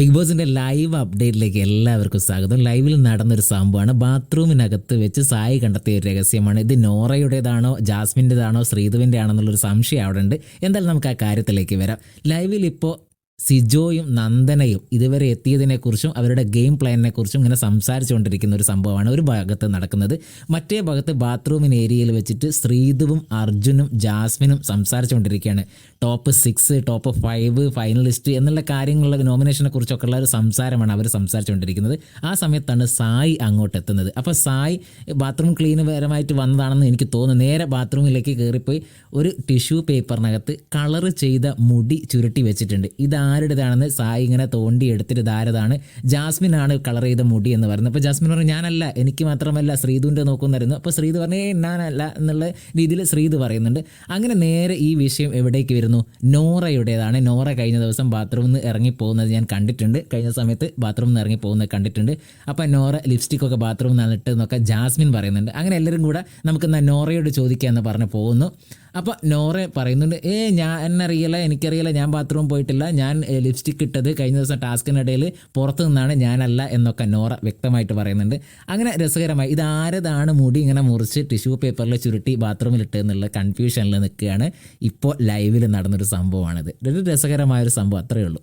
Big ബോസിന്റെ live അപ്ഡേറ്റിലേക്ക് എല്ലാവർക്കും സ്വാഗതം. ലൈവിൽ നടന്നൊരു സംഭവമാണ്. ബാത്റൂമിനകത്ത് വെച്ച് സായി കണ്ടെത്തിയ ഒരു രഹസ്യമാണ്. ഇത് നോറയുടേതാണോ ജാസ്മിന്റെതാണോ ശ്രീധുവിന്റെ ആണോ എന്നുള്ളൊരു സംശയം അവിടെ ഉണ്ട് എന്തായാലും നമുക്ക് ആ കാര്യത്തിലേക്ക് വരാം. ലൈവിൽ ഇപ്പോൾ സിജോയും നന്ദനയും ഇതുവരെ എത്തിയതിനെക്കുറിച്ചും അവരുടെ ഗെയിം പ്ലാനിനെ കുറിച്ചും ഇങ്ങനെ സംസാരിച്ചുകൊണ്ടിരിക്കുന്ന ഒരു സംഭവമാണ് ഒരു ഭാഗത്ത് നടക്കുന്നത്. മറ്റേ ഭാഗത്ത് ബാത്റൂമിന് ഏരിയയിൽ വെച്ചിട്ട് ശ്രീധുവും അർജുനും ജാസ്മിനും സംസാരിച്ചുകൊണ്ടിരിക്കുകയാണ്. Top six top five finalist എന്നുള്ള കാര്യങ്ങളുള്ള നോമിനേഷനെ കുറിച്ചൊക്കെ ഉള്ള ഒരു സംസാരമാണ് അവർ സംസാരിച്ചുകൊണ്ടിരിക്കുന്നത്. ആ സമയത്താണ് സായി അങ്ങോട്ട് എത്തുന്നത് അപ്പോൾ സായി ബാത്റൂം ക്ലീൻ പരമായിട്ട് വന്നതാണെന്ന് എനിക്ക് തോന്നുന്നു. നേരെ ബാത്റൂമിലേക്ക് കയറിപ്പോയി ഒരു ടിഷ്യൂ പേപ്പറിനകത്ത് കളർ ചെയ്ത മുടി ചുരുട്ടി വെച്ചിട്ടുണ്ട്. ഇതാരുടേതാണെന്ന് സായി ഇങ്ങനെ തോണ്ടി എടുത്തിട്ട് ധാരതാണ് ജാസ്മിൻ ആണ് കളർ ചെയ്ത മുടി എന്ന് പറയുന്നത്. അപ്പോൾ ജാസ്മിൻ പറഞ്ഞു ഞാനല്ല എനിക്ക് മാത്രമല്ല ശ്രീധുവിന്റെ നോക്കുന്നായിരുന്നു അപ്പോൾ ശ്രീധു പറഞ്ഞേ "ഏയ് ഞാനല്ല എന്നുള്ള രീതിയിൽ ശ്രീധു പറയുന്നുണ്ട്. അങ്ങനെ നേരെ ഈ വിഷയം എവിടേക്ക് വരുന്നു? നോറയുടേതാണ്. നോറ കഴിഞ്ഞ ദിവസം ബാത്റൂമിൽ നിന്ന് ഇറങ്ങി പോകുന്നത് ഞാൻ കണ്ടിട്ടുണ്ട്. കഴിഞ്ഞ സമയത്ത് ബാത്റൂമിൽ നിന്ന് ഇറങ്ങി പോകുന്നത് കണ്ടിട്ടുണ്ട്. അപ്പോൾ നോറ ലിപ്സ്റ്റിക് ഒക്കെ ബാത്റൂമിൽ നിന്നിട്ട് എന്നൊക്കെ ജാസ്മിൻ പറയുന്നുണ്ട്. അങ്ങനെ എല്ലാവരും കൂടെ നമുക്ക് എന്നാൽ നോറയോട് ചോദിക്കാമെന്ന് പറഞ്ഞ് പോകുന്നു. അപ്പോൾ നോറ പറയുന്നുണ്ട് ഏ ഞാൻ എന്നറിയില്ല എനിക്കറിയില്ല ഞാൻ ബാത്റൂം പോയിട്ടില്ല ഞാൻ ലിപ്സ്റ്റിക് ഇട്ടത് കഴിഞ്ഞ ദിവസം ടാസ്കിനിടയിൽ പുറത്തു നിന്നാണ് ഞാനല്ല എന്നൊക്കെ നോറ വ്യക്തമായിട്ട് പറയുന്നുണ്ട്. അങ്ങനെ രസകരമായി ഇത് ആരതാണ് മുടി ഇങ്ങനെ മുറിച്ച് ടിഷ്യൂ പേപ്പറിൽ ചുരുട്ടി ബാത്റൂമിൽ ഇട്ടെന്നുള്ള കൺഫ്യൂഷനിൽ നിൽക്കുകയാണ്. ഇപ്പോൾ ലൈവിൽ നടന്നൊരു സംഭവമാണിത്. ഇതൊരു രസകരമായൊരു സംഭവം അത്രയേ ഉള്ളൂ.